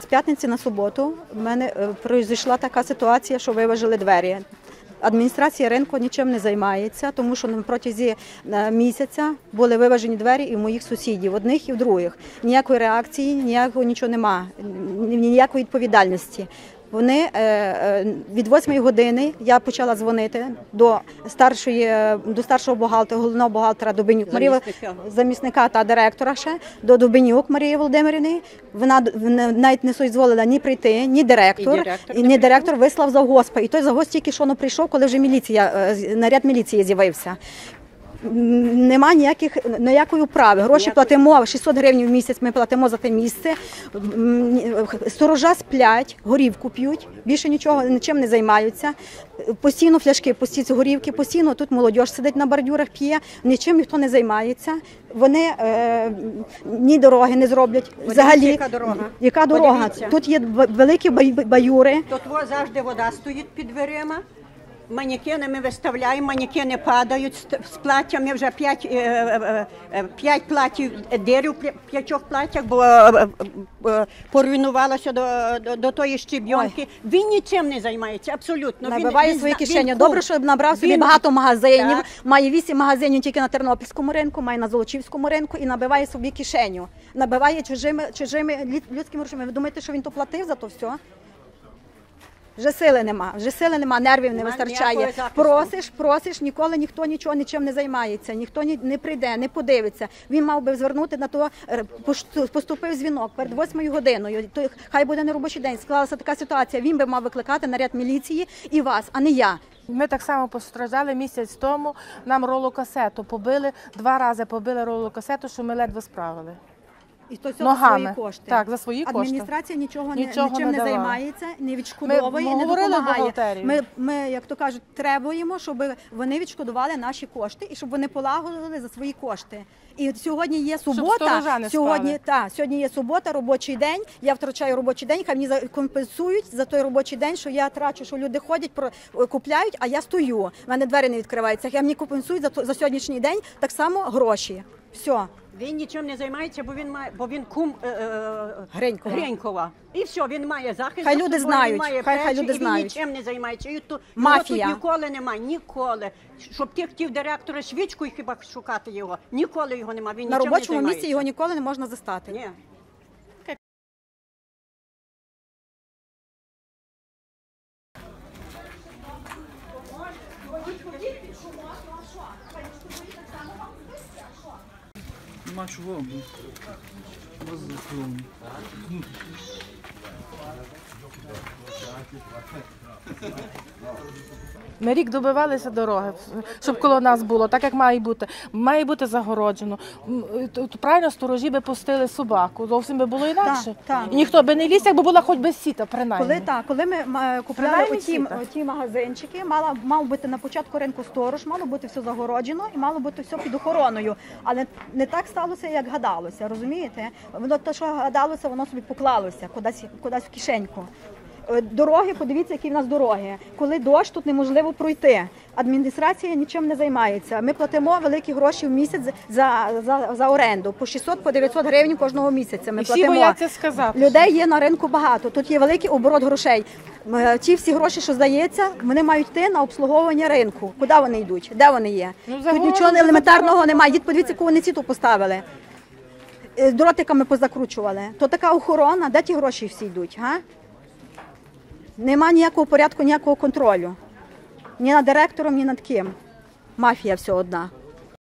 З п'ятниці на суботу в мене е, пройшла така ситуація, що виважили двері. Адміністрація ринку нічим не займається, тому що протягом е, місяця були виважені двері і в моїх сусідів, в одних і в других. Ніякої реакції, ніякого нічого нема, ніякої відповідальності. Вони е, е, від 8 години я почала дзвонити до старшої е, до старшого бухгалтера, головного бухгалтера Добинюк Марії Замісника. та директора ще до Дубенюк Марії Володимирівни. Вона навіть не соізволила ні прийти, ні директор, І директор не ні директор вислав завгоспа. І той завгосп тільки що ну, прийшов, коли вже міліція наряд міліції з'явився. Нема ніяких ніякої управи. Гроші платимо 600 гривень в місяць. Ми платимо за те місце. Сторожа сплять, горівку п'ють, більше нічого нічим не займаються. Постійно фляшки, постійно горівки, постійно тут молодь сидить на бордюрах, п'є, нічим ніхто не займається. Вони е, ні дороги не зроблять. Взагалі, яка дорога. яка дорога? Подивіться. Тут є великі баюри. Тут завжди вода стоїть під дверима. Манікени ми виставляємо, манікени падають з- платтями. Вже п'ять, е, е, е, п'ять платів дирів в п'ятьох платтях, бо поруйнувалося до, до, до тої щебйонки. Він нічим не займається, абсолютно. Набиває він свої він кишені. кум. Добре, що набрав собі Він- багато магазинів. Так. Має вісім магазинів тільки на Тернопільському ринку, має на Золочівському ринку і набиває собі кишеню. Набиває чужими, чужими людськими грошима. Ви думаєте, що він то платив за то все? Вже сили нема, вже сили нема, нервів не вистачає. Просиш, просиш, ніколи ніхто нічого нічим не займається, ніхто ні, не прийде, не подивиться. Він мав би звернути на то, е, поступив дзвінок перед восьмою годиною. То хай буде не робочий день. Склалася така ситуація. Він би мав викликати наряд міліції і вас, а не я. Ми так само постраждали місяць тому. Нам ролокасету побили, два рази побили ролокасету, що ми ледве справили. І то за Ногами. свої кошти. Так, за свої кошти. Адміністрація нічого, Нічого не, нічим не не, займається, не відшкодовує, Ми не говорили допомагає. бухгалтерії. Ми, ми, як то кажуть, требуємо, щоб вони відшкодували наші кошти і щоб вони полагодили за свої кошти. І от сьогодні є субота. сторожа Сьогодні спали. та сьогодні є субота, робочий день. Я втрачаю робочий день. Хай мені за- компенсують за той робочий день, що я трачу, що люди ходять, про купляють, а я стою. У мене двері не відкриваються. Хай мені компенсують за то- за сьогоднішній день так само гроші. Все. Він нічим не займається, бо він має, бо він кум е, е, Гренькова. Гренькова. І все, він має захист. Хай за люди собою, знають, він має хай- хай плечі, люди і знають. Він нічим не займається. І тут Мафія. Його тут ніколи немає, ніколи. Щоб ти хотів директора свічку і хіба шукати його. Ніколи його немає. Він На нічим робочому не місці його ніколи не можна застати. Ні. Нема чого. бо Вас закрили. Ми рік добивалися дороги, щоб коло нас було, так як має бути. Має бути загороджено. М, т- т- Правильно сторожі би пустили собаку. Зовсім би було інакше. так. І ніхто би не ліз, якби була хоч би сіта, принаймні. Коли так, коли ми Принаймні оті, оті магазинчики, мала мав бути на початку ринку сторож, мало бути все загороджено і мало бути все під охороною. Але не так сталося, як гадалося. Розумієте? Воно те, що гадалося, воно собі поклалося кудись, кудись в кишеньку. Е, Дороги, подивіться, які в нас дороги. Коли дощ, тут неможливо пройти. Адміністрація нічим не займається. Ми платимо великі гроші в місяць за, за, за оренду по 600 по 900 гривень кожного місяця. Ми І всі платимо. бояться сказати. Людей є на ринку багато. Тут є великий оборот грошей. Е, Ті всі гроші, що здається, вони мають йти на обслуговування ринку. Куди вони йдуть? Де вони є? Ну, тут нічого елементарного немає. Дід, подивіться, яку вони ціту поставили. Е, Дротиками позакручували. То така охорона, де ті гроші всі йдуть? Га? Нема ніякого порядку, ніякого контролю. Ні над директором, ні над ким. Мафія все одна.